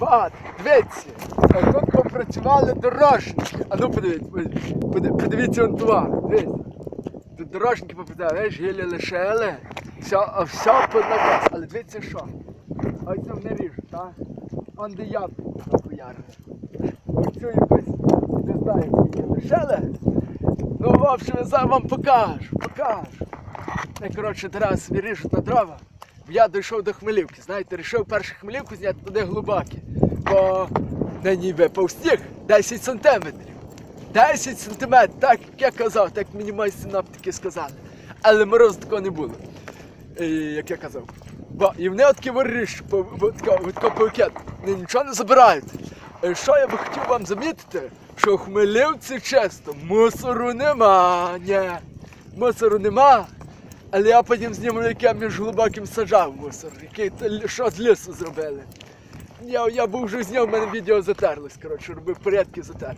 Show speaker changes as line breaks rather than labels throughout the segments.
От, дивіться, тут попрацювали дорожники. А ну подивіться, подивіться, он туди, дивіться. Тут дорожники попрацювали, знаєш, гілі лишили, все, все під. Але дивіться що. Ось там не ріжуть, так? Он де яблуко нахуярили. Оцю якось, не знаю, скільки лишили. Ну, в общем, я вам покажу, покажу. Я, коротше, зараз собі ріжуть на дрова. Я дійшов до Хмелівки. Знаєте, вирішив першу Хмелівку зняти туди глибокі. Бо не ніби повстіг 10 сантиметрів. 10 сантиметрів, так як я казав, так мені мої синоптики сказали. Але мороз такого не було. І, як я казав. Бо і вони от такі виріж, по пакет, нічого не забирають. Е, Що я би хотів вам замітити, що в Хмелівці чисто, мусору нема, ні. Мусору нема. Але я потім зніму, як я між глибоким саджав мусор, який що з лісу зробили. Я, я був вже зняв, в мене відео затерлось, коротше, робив порядки затер.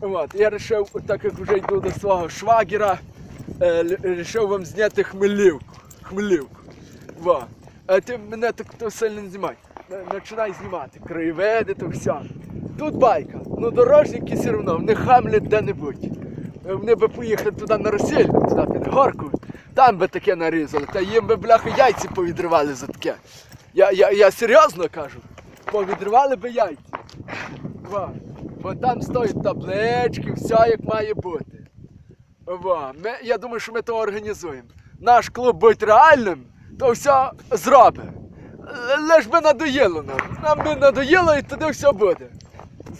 От, я вирішив, так як вже йду до свого швагера, е, вирішив вам зняти хмелівку. Хмелівку. Во. А ти мене так то сильно не знімай. Е, Починай знімати. Краєвиди, то все. Тут байка. Ну дорожники все одно, вони хамлять де-небудь. Е, Вони би поїхали туди на Росіль, туди під горку, там би таке нарізали, та їм би бляха яйці повідривали за таке. Я, я, я серйозно кажу, повідривали би яйці. Во. Бо там стоять таблички, все як має бути. Во. Ми, я думаю, що ми то організуємо. Наш клуб будь реальним, то все зробить. Лиш би надоїло нам. Нам би надоїло і туди все буде.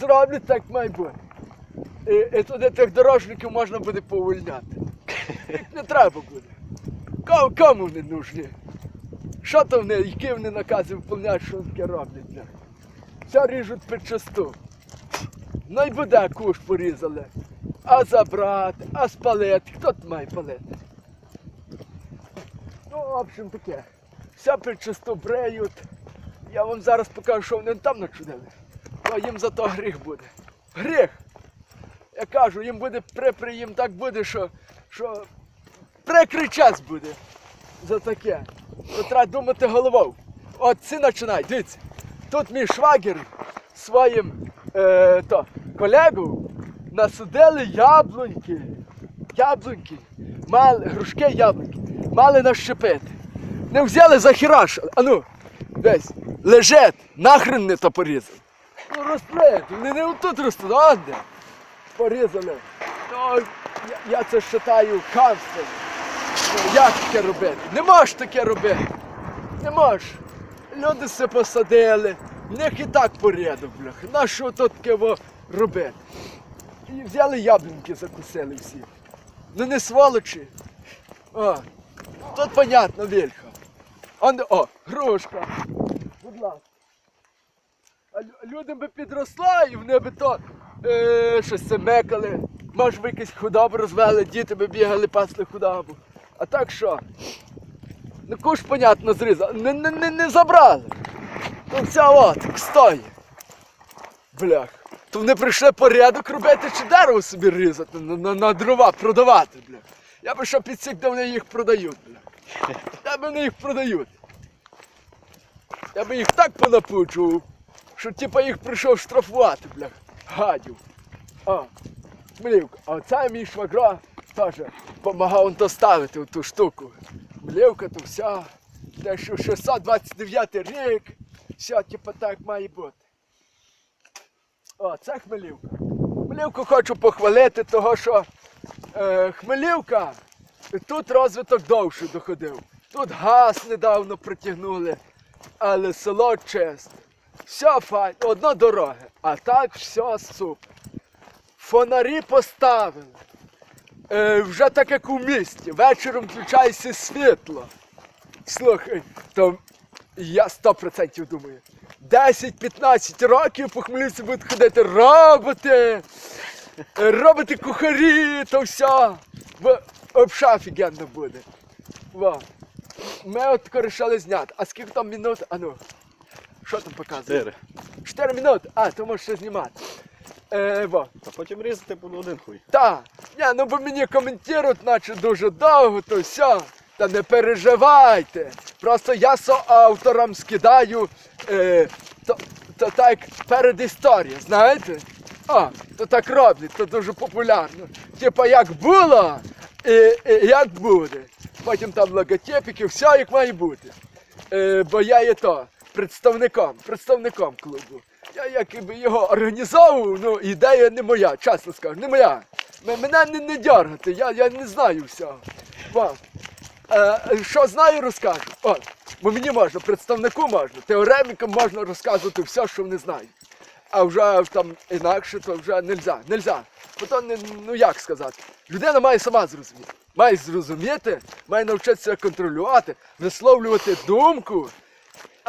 Зроблять так має бути. І, і туди тих дорожників можна буде повольняти. Не треба буде. Кому, кому вони нужні? Що то вони, які вони накази виконують, що таке роблять? бля? Все ріжуть підчасту. Ну й буде куш порізали. А забрати, а спалити. Хто тут має палити? Ну, в общем таке. Все підчасту бреють. Я вам зараз покажу, що вони там начудили. Бо їм за то гріх буде. Гріх! Я кажу, їм буде припри, їм так буде, що, що прикрий час буде за таке. То треба думати головою. От ці починають, дивіться. Тут мій швагер своїм е, то, колегу насудили яблуньки. Яблуньки. Мали, грушки яблуньки. Мали нащепити. Не взяли за хіраш. А ну, десь, лежить, нахрен не то порізав. Ну росте, вони не отут ростуть, а де? Порізали. Ну, я, я це вважаю хамством. Ну, як таке робити? Не можеш таке робити. Не можеш. Люди все посадили. В них і так порядок, бляха. На що тут таке робити? І взяли яблуньки, закусили всі. Ну не сволочі. О, тут понятно, вільха. Он, о, грушка. Будь ласка. А лю- люди би підросла і вони би то е, щось семекали. Може би якусь худобу розвели, діти би бігали, пасли худобу. А так що? Ну куш, понятно, зрізали. Не, не, не, не забрали. То вся от, стоїть. Блях. То вони прийшли порядок робити чи дерево собі різати на, на, на дрова продавати, блях. Я би що підсік, де вони їх продають, блях. Я би вони їх продають. Я би їх так понапучував, що типа їх прийшов штрафувати, блях. Гадів. А, Млівка. А оце мій швагро теж допомагав то ту штуку. Млівка то вся. Те, що 629 рік. Все, типа так має бути. О, це Хмелівка. Хмелівку хочу похвалити, того що е, Хмелівка тут розвиток довше доходив. Тут газ недавно протягнули, але село чисте. Все файно, одна дорога, а так все супер. Фонарі поставили. Е, вже так як у місті. Вечором включається світло. Слухай, то я 100% думаю. 10-15 років по Хмельницьку будуть ходити роботи, роботи кухарі, то все. Бо обша офігенно буде. Во. Ми от вирішили зняти. А скільки там минут? А ну. Що там показує?
Чотири.
4 минути. А, то можеш ще знімати. Е, во.
А потім різати буде один хуй.
Та, ні, ну бо мені коментують, наче дуже довго, то все. Та не переживайте. Просто я соавторам скидаю е, то, то так перед історією, знаєте? А, то так роблять, то дуже популярно. Типа як було, і, і як буде. Потім там логотипики, все як має бути. Е, бо я є то представником, представником клубу. Я якби його організовував, ну ідея не моя, чесно скажу, не моя. Мене не, не дергати, я, я не знаю всього. Бо, е, що знаю, розкажу. От, бо мені можна, представнику можна, теоремікам можна розказувати все, що вони знають. А вже там інакше, то вже нельзя, нельзя. Бо то не, ну як сказати, людина має сама зрозуміти. Має зрозуміти, має навчитися контролювати, висловлювати думку,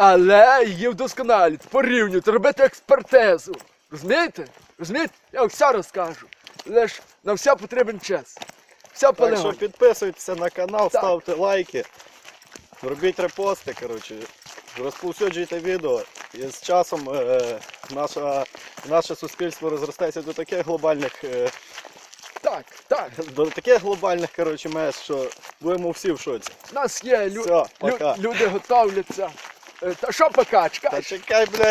але її вдосконалювати, порівнювати, робити експертизу. Розумієте? Розумієте? Я вам все розкажу. Лиш на все потрібен час. Все
Так що підписуйтеся на канал,
Так.
ставте лайки, робіть репости, коротше, розповсюджуйте відео. І з часом е, наша, наше суспільство розростається до таких глобальних, е,
Так, так.
до таких глобальних коротше, меж, що будемо всі в шоці.
У нас є лю...
Все,
лю-
пока.
люди готовляться. Е, Та що пока,
Та
чекай.
чекай, блядь.